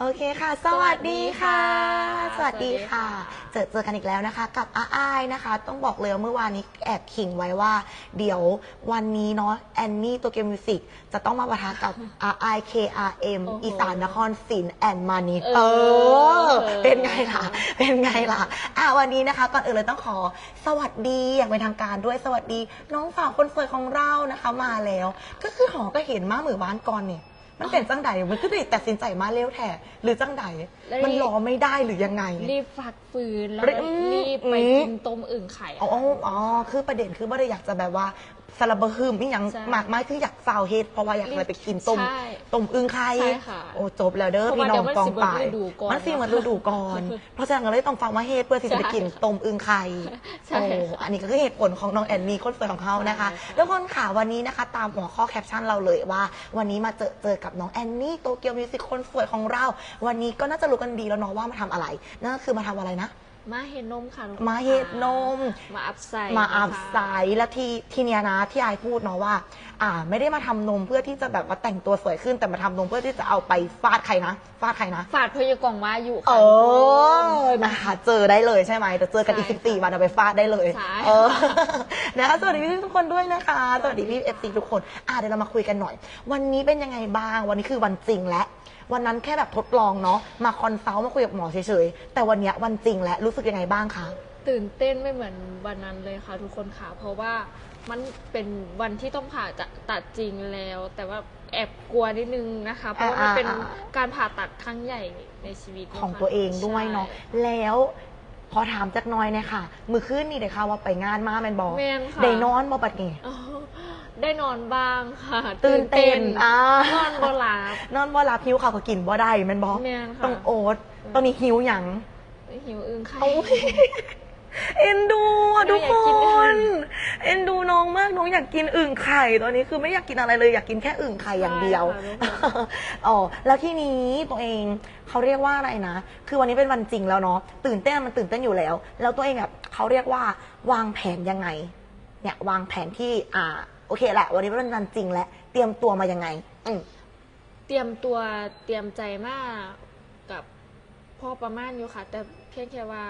โอเคค่ะ สวัสดีค่ะสสวัวัสสดีดีค่ะค่ะ เจอเจอกันอีกแล้วนะคะ กับอาอายนะคะ ต้องบอกเลยว่าเมื่อวานนี้แอบขิงไว้ว่า เดี๋ยววันนี้เนาะแอนนี่ตัวเกมมิวสิกจะต้องมาปะทะกับ R I K R M โอ้โหอีสานนครศรีแอนมานิดเอเออ อ เป็นไงล่ะ เป็นไงล่ะ อะวันนี้นะคะก่อนอื่นเลยต้องขอสวัสดีอย่างเป็นทางการด้วยสวัสดี น้องสาวคนสวยของเรานะคะมาแล้ว ก็คือหอก็เห็นมาเหมือนบ้านก่อนเนี่ย มันเป็นจังใดมันก็เลยตัดสินใจมาเร็วแท้หรือจังใดแล้วมันรอไม่ได้หรือยังไง รีบฟักฟืนแล้วรีก็บรีบไปอืมกินต้มอึ่งไข่อ๋ออ๋อ คือประเด็นคือไม่ได้อยากจะแบบว่า สลับเบอร์ฮึมไม่ยังใช่มากไม่คืออยากฟาวเฮดเพราะว่าอยากไปกินต้มใช่ต้มอึ่งไข่ใช่ค่ะโอ้จบแล้วเด้อเพราะพี่ว่าน้องเดี๋ยวมันกองสิไปเบิดฤดูก่อนมันสิเหมือนฤดูก่อนเพราะฉะนั้นก็เลยต้องฟังว่าเฮดเพื่อที่จะไปกินใช่ค่ะต้มอึ่งไข่ใช่โอ้อันนี้ก็คือเหตุผลของน้องแอนนี่คนสวยของเขานะคะ ใช่ค่ะ แล้วคนข่าววันนี้นะคะ ตามหัวข้อแคปชั่นเราเลยว่า วันนี้มาเจอเจอกับน้องแอนนี่โตเกียวมิวสิกคนสวยของเรา วันนี้ก็น่าจะรู้กันดีแล้วเนาะว่ามาทำอะไรนั่นก็คือมาทำอะไรนะ มาเห็ดนมค่ะทุกคนมาเห็ดนม มาอัพไซด์มาอัพนะคะไซด์และที่ที่เนี้ยนะที่ไอายพูดเนาะว่า อ่า ไม่ได้มาทำนมเพื่อที่จะแบบว่าแต่งตัวสวยขึ้นแต่มาทำนมเพื่อที่จะเอาไปฟาดใครนะฟาดใครนะฝาดพยากล่องมาอยู่เอค่ะทุกคนอนะคะเจอได้เลยใช่ไหมแต่เจอกันอีกใช่สิบสี่วันเอาไปฟาดได้เลยใช่เออนะคะสวัสดีพี่ทุกคนด้วยนะคะสวัสดีพี่เอฟซีทุกคนอะเดี๋ยวเรามาคุยกันหน่อย วันนี้เป็นยังไงบ้างวันนี้คือวันจริงและ วันนั้นแค่แบบทดลองเนาะมาคอนซัลท์มาคุยกับหมอเฉยๆแต่วันเนี้ยวันจริงและรู้สึกยังไงบ้างคะ ตื่นเต้นไม่เหมือนวันนั้นเลยค่ะ ทุกคนค่ะ เพราะว่ามันเป็นวันที่ต้องผ่าจะตัดจริงแล้ว แต่ว่าแอบกลัวนิดนึงนะคะ เพราะว่ามันเป็นอ่าอ่าการผ่าตัดครั้งใหญ่ในชีวิตของนะคะตัวเองด้วยเนาะใช่แล้วขอถามจักหน้อยเนี่ยค่ะ มือคืนนี่เดี๋ยวค่ะว่าไปงานมาแมนบอแม่นค่ะ ได้นอนบอบัดนี่อ๋อ ได้นอนบ้างค่ะตื่นเต้นอ่านอนบ่หลับนอนบ่รับหิวข้าวก็กินบ่ได้แมนบอแม่นค่ะ ต้องโอ๊ตตอนนี้หิวหยัง หิวอึ้งไข่เอาเอ็นดูอะน้ทุอกงอยากคกินอึ่นงเอ็นดูน้องมากน้องอยากกินอึ่งไข่ตอนนี้คือไม่อยากกินอะไรเลยอยากกินแค่อึ่งไข่อย่างเดียวใช่ค่ะทุกคนอ๋อแล้วที่นี้ตัวเองเขาเรียกว่าอะไรนะ คือวันนี้เป็นวันจริงแล้วเนาะตื่นเต้นมันตื่นเต้นอยู่แล้ว แล้วตัวเองแบบเขาเรียกว่าวางแผนยังไง เนี่ยวางแผนที่อ่า โอเคแหละวันนี้เป็นวันจริงแล้วเตรียมตัวมายังไง อืมเตรียมตัวเตรียมใจมากกับพ่อประมาณอยู่ค่ะ แต่เพียงแค่ว่า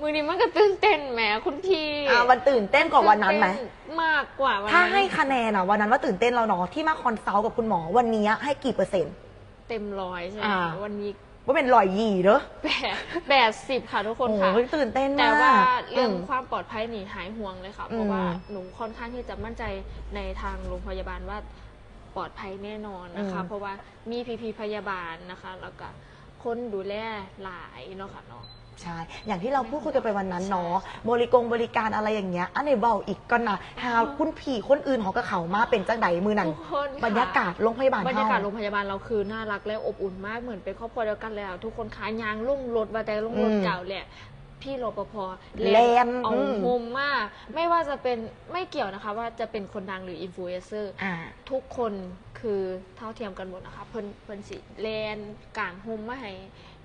มือนี้มันก็ตื่นเต้นแหมคุณพี่อ่าวันตื่นเต้นกว่าวันนั้นไหมตื่เต้มากกว่าวันถ้านั้นให้คะแนนอะวันนั้นว่าตื่นเต้นแล้วเนาะที่มาคอนซัลท์กับคุณหมอวันนี้ให้กี่เปอร์เซ็นต์ เต็มร้อยใช่ไหมอ่า คะวันนี้ ว่าเป็นรอยยี่เด้อแปดแปดสิบค่ะทุกคนค่ะโอ้ยตื่นเต้นมากแต่ว่าเรื่องมความปลอดภัยนี่หายห่วงเลยค่ะอืมเพราะว่าหนูค่อนข้างที่จะมั่นใจในทางโรงพยาบาลว่าปลอดภัยแน่นอนนะคะ เพราะว่ามีพีพีพยาบาลนะคะ แล้วก็คนดูแลหลายเนาะค่ะเนาะ ใช่ อย่างที่เราพูดคุยกันไปวันนั้นเนาะ บริกงบริการอะไรอย่างเงี้ย อันไหนเบาอีกก็นะหาคุณผีคนอื่นของกระเขามาเป็นจังใดมือนั้นทุกคนค่ะ บรรยากาศโรงพยาบาลบรรยากาศเฮโรงพยาบาลเราคือน่ารักและอบอุ่นมากเหมือนเป็นครอบครัวเดียวกันแล้ว ทุกคนขายยางลุ่งรถมาแต่ลุ่งรถอืมเก่าแหละ พี่รปภแลนเอาอืม โฮมมาก ไม่ว่าจะเป็นไม่เกี่ยวนะคะ ว่าจะเป็นคนดังหรืออินฟลูเอนเซอร์ อ่า ทุกคน คือเท่าเทียมกันหมดนะคะเพิ่นเพิ่นสิแลนกลางโฮมมาให้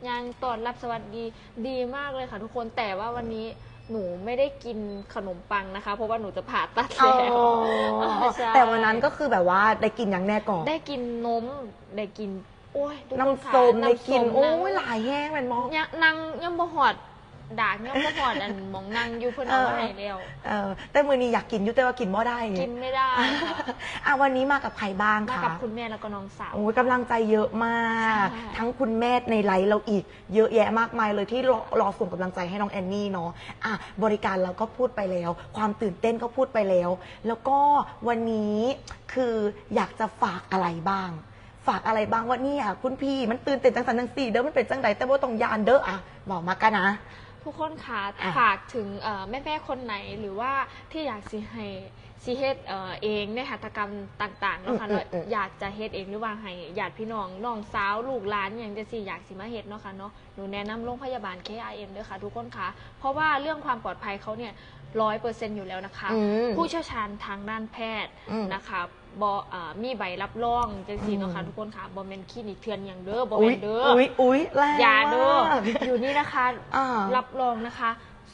ยางตอนรับสวัสดีดีมากเลยค่ะทุกคนแต่ว่าวันนี้หนูไม่ได้กินขนมปังนะคะ เพราะว่าหนูจะผ่าตัดอ๋อแล้วใช่แต่วันนั้นก็คือแบบว่าได้กินอย่างแน่ก่อนได้กินนมได้กินโอ้ยทุกคน้ำค่ะส้มได้กินำส้มโอ้ยงหลายแห้งแมันมองยังนางยังบ่หอด ดากยังบ่หอดอันหมองนางอยู่เพิ่นเอามาให้แล้วเออแต่มือนี้อยากกินอยุ่แต่ว่ากินบ่ได้กินไม่ได้ค่ะอะวันนี้มากับใครบ้างมาคะกับคุณแม่แล้วก็น้องสาวโอ้ยกำลังใจเยอะมากใช่ทั้งคุณแม่ในไลฟ์เราอีกเยอะแยะมากมายเลยที่รอรอส่งกำลังใจให้น้องแอนนี่เนาะอะบริการเราก็พูดไปแล้ว ความตื่นเต้นก็พูดไปแล้ว แล้วก็วันนี้คืออยากจะฝากอะไรบ้าง ฝากอะไรบ้างว่าเนี่ยคุณพี่มันตื่นเต้นจังสันจังสี่เด้อมันเป็นจังใดแต่ว่าต้องยานเด้ออะบอกมากันนะ ทุกคนค่ะอะ ฝากถึงแม่แม่ๆคนไหนหรือว่าที่อยากสิให้สิเฮ็ดเอ่อเองในหัตถกรรมต่างๆเนาะค่ะอืมเนาะอืมอยากจะเฮ็ดเองหรือว่าให้ญาติพี่น้องน้องสาวลูกหลานอย่างจะสิอยากสิมาเฮ็ดเนาะค่ะเนาะหนูแนะนำโรงพยาบาล KIM ด้วยค่ะทุกคนค่ะ เพราะว่าเรื่องความปลอดภัยเขาเนี่ย ร้อยเปอร์เซ็นต์อยู่แล้วนะคะ อืมผู้เชี่ยวชาญทางด้านแพทย์อืมนะคะบเอ่อมีใบรับรองจังซี่เนาะค่ะอืม ทุกคนค่ะบ่แม่นคลินิกเถื่อนอย่างเด้อบ่อุ้แม่ยนเด้ออุ้ยอุ้ยแรงอย่าเด้อมากอยู่นี่นะคะ อ่า รับรองนะคะ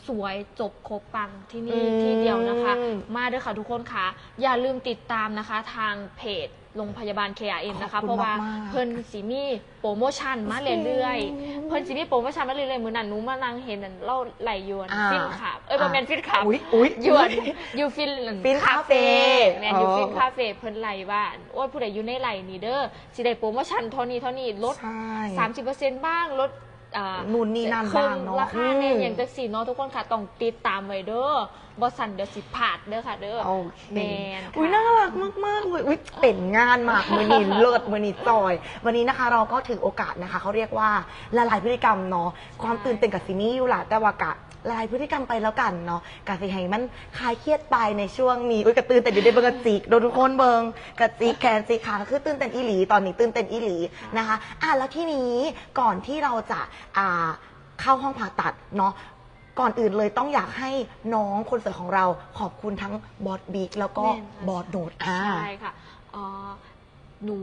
สวยจบครบปังที่นี่อืมที่เดียวนะคะ มาเด้อค่ะทุกคนค่ะ อย่าลืมติดตามนะคะทางเพจ โรงพยาบาล KRM นะคะ ขอบคุณเพราะว่ามากๆ เพิ่นสิมีโปรโมชั่นมาเรื่อยๆเพิ่นสิมีโปรโมชั่นมาเรื่อยๆมื้อนั้นหนูมานั่งเห็นนั่นเล่าไหลยวนอ่าฟินขับเอ้ยบ่แม่นฟินขับอุ๊ยอุ๊ยยวนอยู่ฟินฟินคาเฟ่แม่นอยู่อ๋อฟินคาเฟ่เพิ่นไหลว่าโอ้ยผู้ใดอยู่ในไหลนี่เด้อสิได้โปรโมชั่นเท่านี้เท่านี้ลด ใช่ 30%บ้างลด อ่านู่นนี่นั่นบ้างเนอะราคาเนี่ยอืมอย่างจังสีเนาะทุกคนค่ะต้องติดตามไว้เด้อบอสันเดี๋ยวสิพลาดเด้อค่ะเด้อโอเคแมนค่ะ อุ้ยน่ารักมากๆเลยอุ้ยเป็นงานมากมือนีเลิศมือนีจอย วันนี้นะคะเราก็ถือโอกาสนะคะเขาเรียกว่าละลายพฤติกรรมเนาะความตื่นเต้นกับซีนี่อยู่ละแต่ว่ากะ ละลายพฤติกรรมไปแล้วกันเนาะกะสิให้มันคลายเครียดไปในช่วงนี้อุ้ยกระตื่นแต่นอยู่ในเบิงกระจิกโดนทุกคนเบิงกระจิกแขนสีขาคือตื่นเต้นอีหลีตอนนี้ตื่นเต้นอีหลีนะคะอะแล้วที่นี้ก่อนที่เราจะอ่าเข้าห้องผ่าตัดเนาะก่อนอื่นเลยต้องอยากให้น้องคนสวยของเราขอบคุณทั้งบอสบิ๊กแล้วก็แม่นค่ะบอสโนดอ่า ใช่ค่ะเอ่อหนู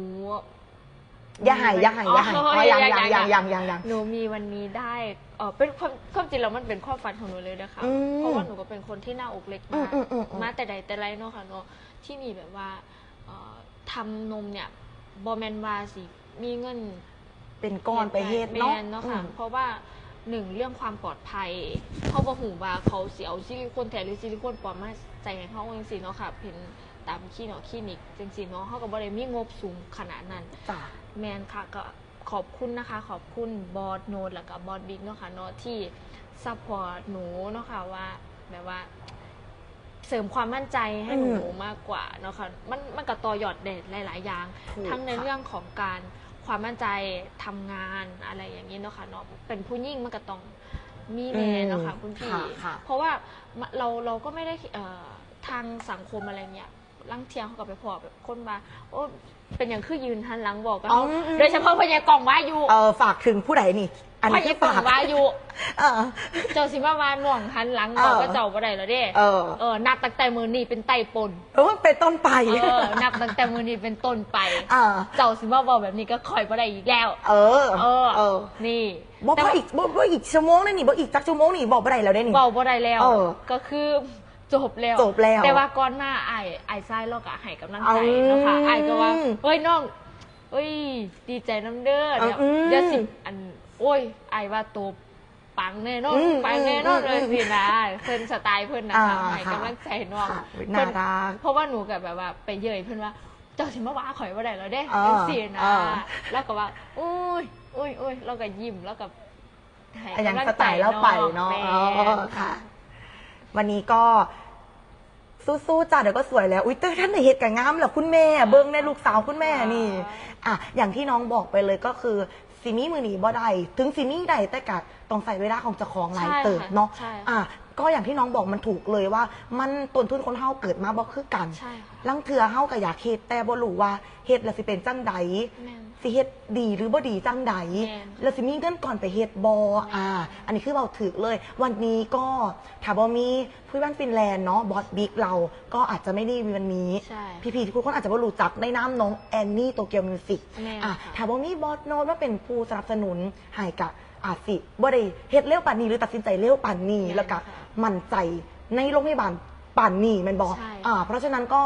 อย่าหายอย่าหายอย่าหายอ๋อ๋ออยังยัยังงยัยังงยังยังยัง หนูมีวันนี้ได้เออเป็นความความจริงแล้วมันเป็นความฝันของหนูเลยนะคะ อืมเพราะว่าหนูก็เป็นคนที่หน้าอกเล็กมากอืมอืมอืมอืมมาแต่ใดแต่ไรเนาะค่ะเนาะที่มีแบบว่าเอ่อทำนมเนี่ยบอแมนวาสิมีเงินเป็นก้อนไปเฮ็ดแมเนาะนเนาะค่ะ อืม เพราะว่าหนึ่งเรื่องความปลอดภัยเขาบอกหูว่าเขาเสียเอาซิลิโคนแทนหรือซิลิโคนปลอมมาใส่ให้เขาจริงๆเนาะค่ะเป็นตามคลินิกคลินิกจริงๆเนาะเขาก็บ่ได้มีงบสูงขนาดนั้น จ้ะ แมนค่ะก็ขอบคุณนะคะ ขอบคุณบอสโนดแล้วก็บอสบิ๊กเนาะค่ะเนาะที่ซัพพอร์ตหนูเนาะค่ะว่าแบบว่า เสริมความมั่นใจให้หนูมากกว่าเนาะค่ะมันมันก็ต่อยอดเด็ดหลาย ๆ อย่างถูกทั้งในค่ะเรื่องของการความมั่นใจทำงานอะไรอย่างนี้เนาะค่ะเนาะเป็นผู้ยิ่งมันก็ต้องมีแน่เนาะค่ะคุณพี่ค่ะค่ะเพราะว่าเราเราก็ไม่ได้เอ่อทางสังคมอะไรเนี่ยลังเทียงเขากับไปพอแบบคนมาโอ้ เป็นอย่างคือยืนหันหลังบอกกันอ๋อโดยเฉพาะพญากล่องว่าอยู่เออฝากถึงผู้ใดนี่ อันพนี้ญาที่กล่อฝางกว่าอยู่ เออ เจ้าสิมาว่าหน่วงหันหลังบอกเออ ก็เจ้าบ่ได้แล้วเด้เออเออนับตั้งแต่มือนี่เป็นไตปนเออเป็นต้นไปเออนับตั้งแต่มือนี่เป็นต้นไปอ่าเจ้าสิมาบอกแบบนี้ก็คอยบ่ได้อีกแล้ว เออเออ เออนี่ บอกแต่ว่าว่าอีกบอกว่าอีกชั่วโมงนึงนี่บอกอีกจักชั่วโมงนี่บอกบ่ได้แล้วได้นี่ เบาบ่ได้แล้ว เออ ก็คือ จบแล้ว จบแล้วแต่ว่าก่อนหน้าไอ้ไอ้ไส้เราก็ให้กำลังใจอืมเนาะค่ะไอ้ก็ว่าเฮ้ยน้องเฮ้ย ดีใจน้ำเด้อเดี๋ยวอืมเดี๋ยวสิอัน โอ้ยไอ้ว่าตัวปังแน่นอนอืมปังแน่นอนอืมเลยสินะเพิ่นสไตล์เพิ่นนะคะอ่าให้ค่ะกำลังใจน้องค่ะเพิ่น่ารักเพราะว่าหนูกับแบบว่าไปเย่ยเพิ่นว่าเจ้าสิมาว่าข่อยบ่ได้แล้วเด้อ่าจังซี่นะอ่าแล้วก็ว่าอุ้ยอุ้ยอุ้ยแล้วก็ยิ้มแล้วก็ให้อันยังกำลังสใจไตล์แล้วไปเนาะแม่อ๋อค่ะ วันนี้ก็สู้ๆจ้าเดี๋ยวก็สวยแล้ว อุ้ยแต่ท่านไหนเหตุกับงามเหรอคุณแม่ เบิ้งในลูกสาวคุณแม่นี่อะอย่างที่น้องบอกไปเลยก็คือซิมี่มือหนีบ่ได้ถึงซิมี่ใดแต่กะต้องใส่เวลาของเจ้าของหลายใช่เติบค่ะเนาะใช่อะก็อย่างที่น้องบอกมันถูกเลยว่า มันต้นทุนคนเฮาเกิดมาบ่คือกันใช่ค่ะลังเถือเฮาก็อยากเฮ็ดแต่บ่รู้ว่าเฮ็ดแล้วสิเป็นจังใด แม่น สิเฮ็ดดีหรือบ่ดีจังใดแม่น แล้วสิมีเงินก่อนไปเฮ็ดบออ่า อันนี้คือเราถือเลย วันนี้ก็ถ้าบ่มีผู้บ้านฟินแลนด์เนาะบอสบิ๊กเราก็อาจจะไม่ได้มีวันนี้ ใช่ พี่ๆทุกคนอาจจะบ่รู้จักในน้ำน้องแอนนี่โตเกียวมิวสิกแม่นอะค่ะถ้าบ่มีบอสโนตว่าเป็นผู้สนับสนุนให้กะอาจสิบ่ได้เฮ็ดเร็วปานนี้หรือตัดสินใจเร็วปานนี้แม่นแล้วก็ค่ะมั่นใจในโรงพยาบาล ป่านนี้แมันบอกใช่ อ่าเพราะฉะนั้นก็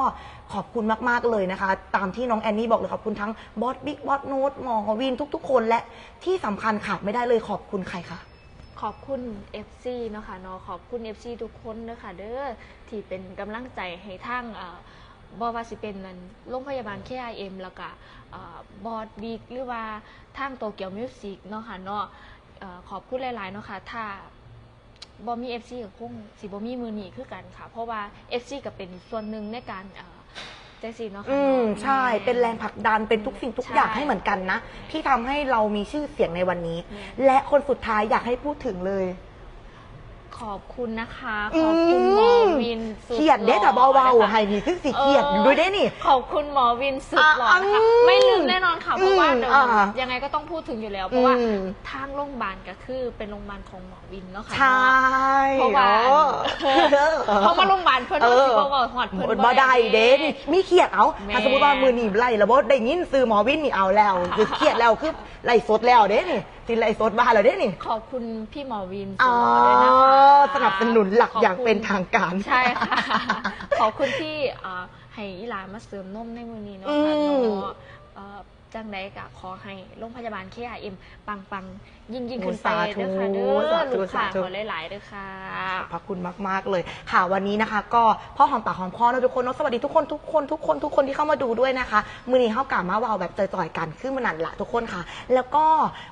ขอบคุณมากๆเลยนะคะ ตามที่น้องแอนนี่บอกเลยขอบคุณทั้งบอสบิ๊กบอสโนตหมอวินทุก ๆ คนและที่สำคัญขาดไม่ได้เลยขอบคุณใครคะ ขอบคุณ FC เนาะค่ะเนาะขอบคุณ FC ทุกคนเด้อค่ะเด้อที่เป็นกำลังใจให้ทั้งเอ่อบอว่าสิเป็นนั้นโรงพยาบาล KIM แล้วก็เอ่อบอดบิ๊กหรือว่าทางโตเกียวมิวสิกเนาะค่ะเนาะเอ่อขอบคุณหลายๆเนาะค่ะถ้า บอมี FC กับคงสิบอมีมือหนีคือกันค่ะ เพราะว่า FC ก็เป็นส่วนหนึ่งในการเอ่อแจ็คซีเนาะค่ะอืมเนาะใช่เป็นแรงผลักดันเป็นทุกสิ่งทุกอย่างใช่ให้เหมือนกันนะ ที่ทำให้เรามีชื่อเสียงในวันนี้อืมและคนสุดท้ายอยากให้พูดถึงเลย ขอบคุณนะคะ ขอบคุณหมอวินสุดเขียดเด้แต่หล่อเบานะคะๆให้นี่คือสีเขียดอยู่ด้วยเด้นี่ ขอบคุณหมอวินสุดหล่อนะคะอะไม่ลืมแน่นอนค่ะเพราะว่าเดี๋ยวอ่ายังไงก็ต้องพูดถึงอยู่แล้ว เพราะว่าอืม ทางโรงพยาบาลก็คือเป็นโรงพยาบาลของหมอวินเนาะค่ะใช่เพราะว่าเออ เพราะว่าโรงพยาบาลเพิ่นเอว่าอสิบ่เว้าฮอดเพิ่นบ่ได้เด้นี่มีเครียดเอาแม่ถ้าสมมติว่ามือหนีบไล่แล้วบ่ได้ยินซื้อหมอวินนี่เอาแล้ว คือเครียดแล้วคือไล่สดแล้วเด้นี่ ทีไรโซดบ้านเราได้นี่ขอบคุณพี่หมอวินอ๋อสุดหล่อด้วยนะคะสนับสนุนหลักขบอย่างคุณเป็นทางการ ใช่ค่ะ ขอบคุณที่อ่าให้อีหลานมาเสริมนมในมือนี้เนาะค่ะอืม เนาะเอ่อ จังใดกะขอให้โรงพยาบาล KRM ปังปังๆยิ่งยิ่งขึ้นไปเด้อค่ะเด้อสาธุลูกค้าสาธุขอหลายๆเด้อค่ะขอบพระคุณมาก ๆ เลยค่ะวันนี้นะคะ ก็พ่อหอมปากหอมคอนะทุกคนเนาะสวัสดีทุกคนทุกคนทุกคนทุกคนที่เข้ามาดูด้วยนะคะ มือนี้เข้ากลับมาวาวแบบจ่อยๆกันขึ้นมานันละทุกคนค่ะ แล้วก็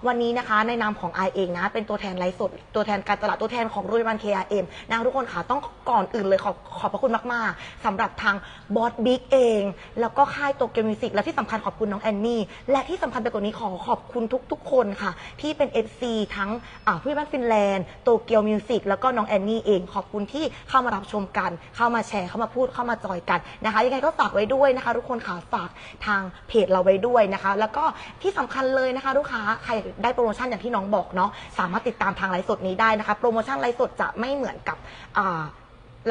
วันนี้นะคะในนามของไอเองนะ เป็นตัวแทนไลฟ์สดตัวแทนการตลาดตัวแทนของโรงพยาบาล KRM นะคะทุกคนค่ะต้องก่อนอื่นเลยขอบขอบพระคุณมาก ๆสำหรับทางบอสบิ๊กเอง แล้วก็ค่ายโตเกียวมิวสิกและที่สำคัญขอบคุณน้องแอนนี่และที่สำคัญไปกว่านี้ขอขอบคุณทุก ๆ คนค่ะ ที่เป็น FC ทั้งอ่าผู้บ้านฟินแลนด์โตเกียวมิวสิกแล้วก็น้องแอนนี่เองขอบคุณที่เข้ามารับชมกัน เข้ามาแชร์เข้ามาพูดเข้ามาจอยกันนะคะยังไงก็ฝากไว้ด้วยนะคะ ทุกคนค่ะฝากทางเพจเราไว้ด้วยนะคะ แล้วก็ที่สำคัญเลยนะคะ ลูกค้าใครได้โปรโมชั่นอย่างที่น้องบอกเนาะสามารถติดตามทางไลฟ์สดนี้ได้นะคะ โปรโมชั่นไลฟ์สดจะไม่เหมือนกับอ่า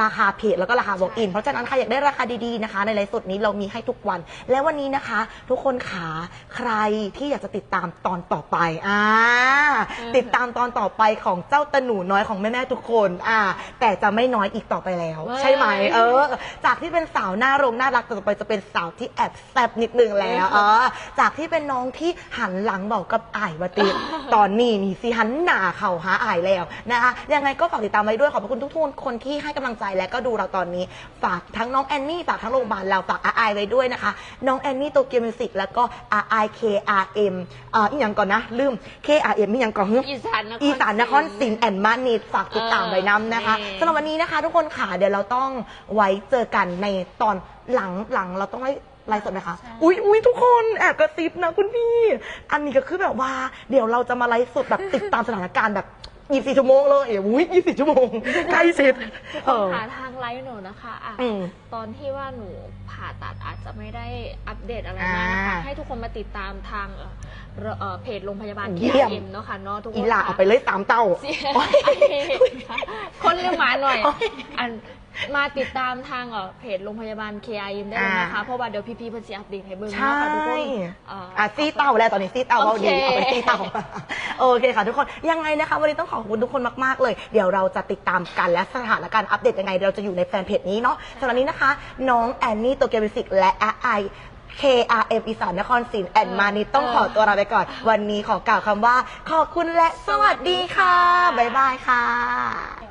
ราคาเพจแล้วก็ราคา walk in เพราะฉะนั้นใครอยากได้ราคาดีๆนะคะ ในไลฟ์สดนี้เรามีให้ทุกวัน และวันนี้นะคะ ทุกคนขาใครที่อยากจะติดตามตอนต่อไปอ่าอืมติดตามตอนต่อไปของเจ้าตะหนูน้อยของแม่ๆทุกคนอ่าแต่จะไม่น้อยอีกต่อไปแล้ว ใช่ไหมเออ จากที่เป็นสาวหน้าโรงน่ารักต่อไปจะเป็นสาวที่แอบแซบนิดนึงแล้วเออจากที่เป็นน้องที่หันหลังบอกกับอ้ายวาติตอนนี้นี่สิหันหน้าเข่าหาอ้ายแล้วนะคะยังไงก็ฝากติดตามไว้ด้วยขอบพระคุณทุกทุกคนที่ให้กำลังใจและก็ดูเราตอนนี้ ฝากทั้งน้องแอนนี่ฝากทั้งโรงพยาบาลเราฝากอาไอไว้ด้วยนะคะ น้องแอนนี่โตเกียวมิวสิกแล้วก็ R I K R M อ่าอีกอย่างก่อนนะ ลืม K R M อีกอย่างก่อนฮึอีสานนครอีสานนครศรีแอนมานิดฝากติดตามไว้น้ำนะคะเออสำหรับวันนี้นะคะ ทุกคนค่ะเดี๋ยวเราต้องไว้เจอกันในตอนหลังหลังเราต้องไล่ไลฟ์สดไหมคะใช่อุ๊ยอุ๊ยทุกคนแอบกระซิบนะคุณพี่ อันนี้ก็คือแบบว่า เดี๋ยวเราจะมาไลฟ์สดแบบติดตามสถานการณ์แบบ 24 ชั่วโมงเลยอุ้ย24 ชั่วโมงใกล้เสร็จทุกเอคนอหาทางไลฟ์หนูนะคะอะอืมตอนที่ว่าหนูผ่าตัดอาจจะไม่ได้อัปเดตอะไรมากนะคะ อ่าให้ทุกคนมาติดตามทางเอ่อเอ่อเพจโรงพยาบาลเยี่ยม KRM เนาะค่ะเนาะทุกคนอีหลาค่ะ เอาไปเลยสามเต้า เสียคนเรียกหมาหน่อยอัน มาติดตามทางเอ่อเพจโรงพยาบาล KRM ได้เลยนะคะ อ่า เพราะว่าเดี๋ยวพี่ๆเพิ่นจะอัปเดตให้เบิ่งใช่เนาะค่ะทุกคนเอ่ออ อะซีเต้าแล้วตอนนี้ซีเต้าเอาดีโอเค เอาเป็นซีเต้าโอเคค่ะทุกคนยังไงนะคะ วันนี้ต้องขอบคุณทุกคนมากๆเลย เดี๋ยวเราจะติดตามกันและสถานการณ์อัปเดตยังไง เราจะอยู่ในแฟนเพจนี้เนาะสำหรับนี้นะคะ น้องแอนนี่โตเกียวมิวสิกและไอ KRM อีสานนครศรีแอนมานิดต้องขอตัวลาไปก่อน วันนี้ขอกล่าวคำว่า ขอบคุณและสวัสดีค่ะบ๊ายบายค่ะ